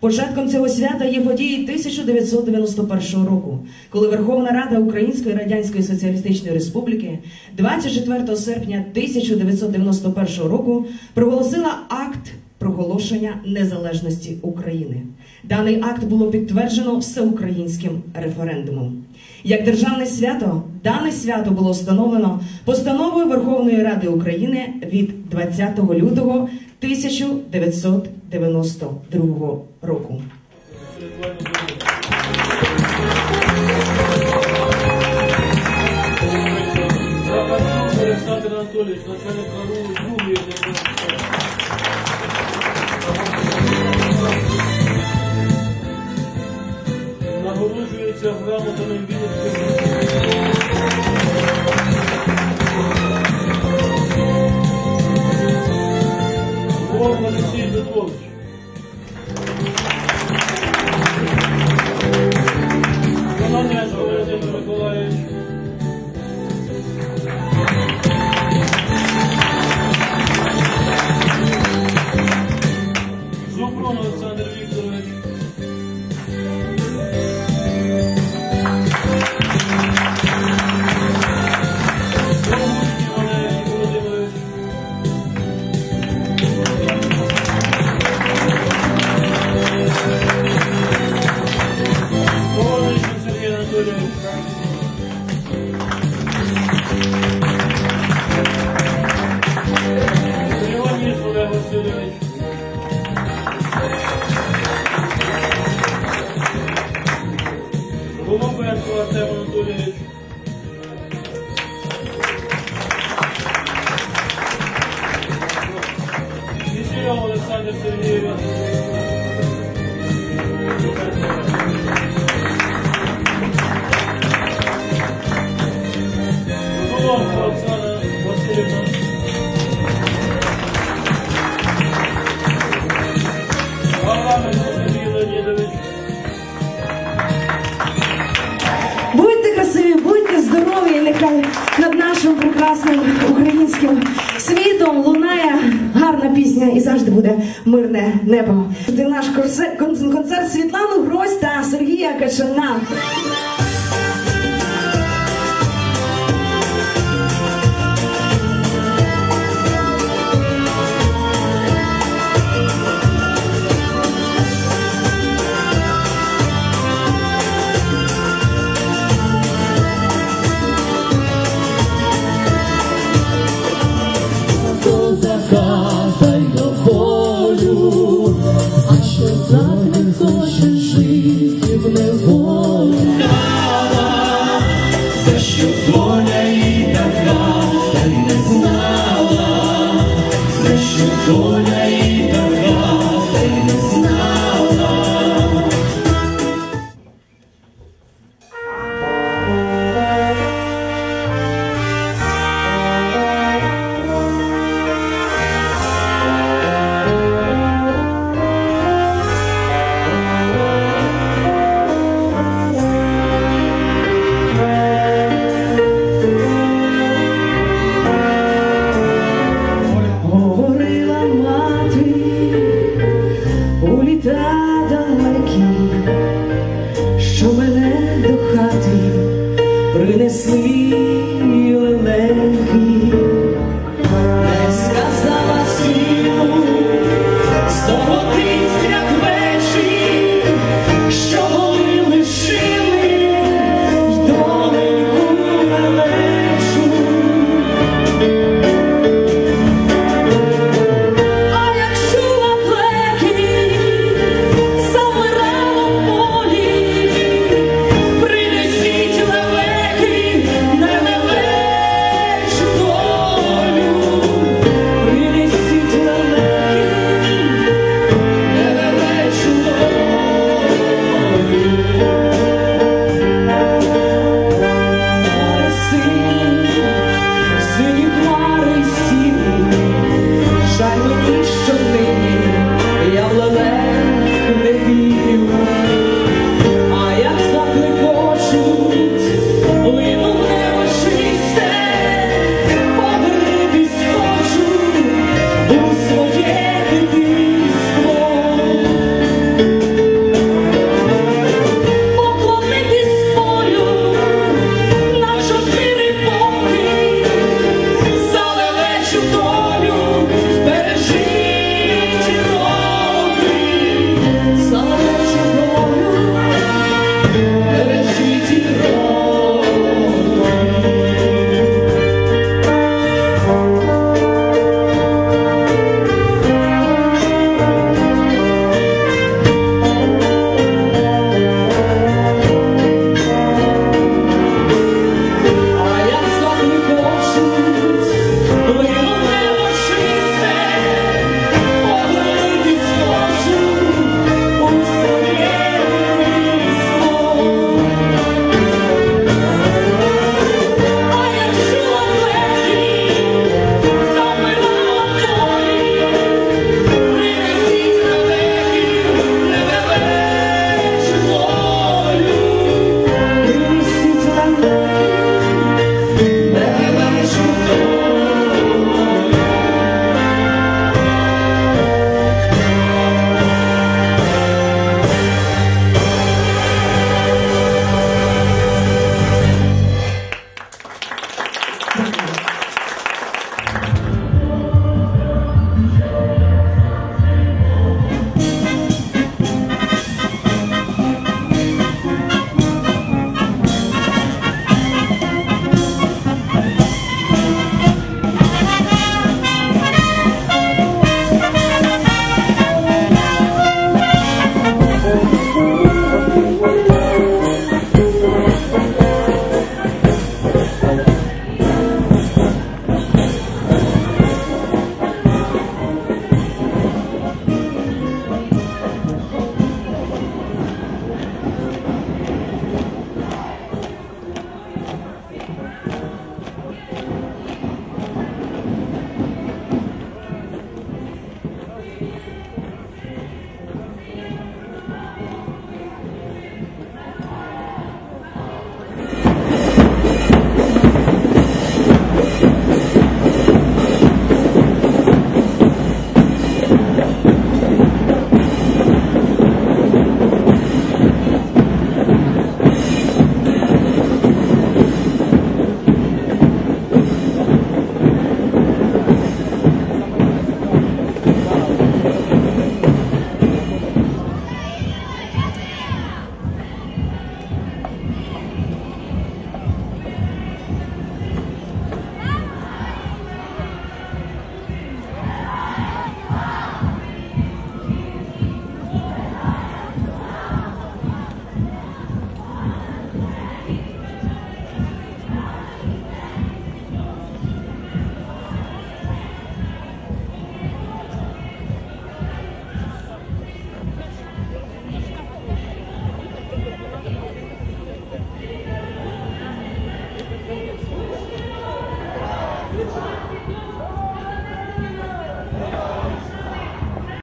Початком цього свята є події 1991 року, коли Верховна Рада Української Радянської Соціалістичної Республіки 24 серпня 1991 року проголосила акт проголошення незалежності України. Даний акт було підтверджено всеукраїнським референдумом. Як державне свято, дане свято було встановлено постановою Верховної Ради України від 20 лютого 1992 року. Захарчук Олександр Анатолійович, начальник КРУ другої Нагороджується грамотами Вінницької. Олексій Петрович. Будьте красиві, будьте здорові, і нехай над нашим прекрасним українським світом лунає гарна пісня і завжди буде мирне небо. Це наш концерт Світлану Грось та Сергія Качана. Tôi đây tất cả tình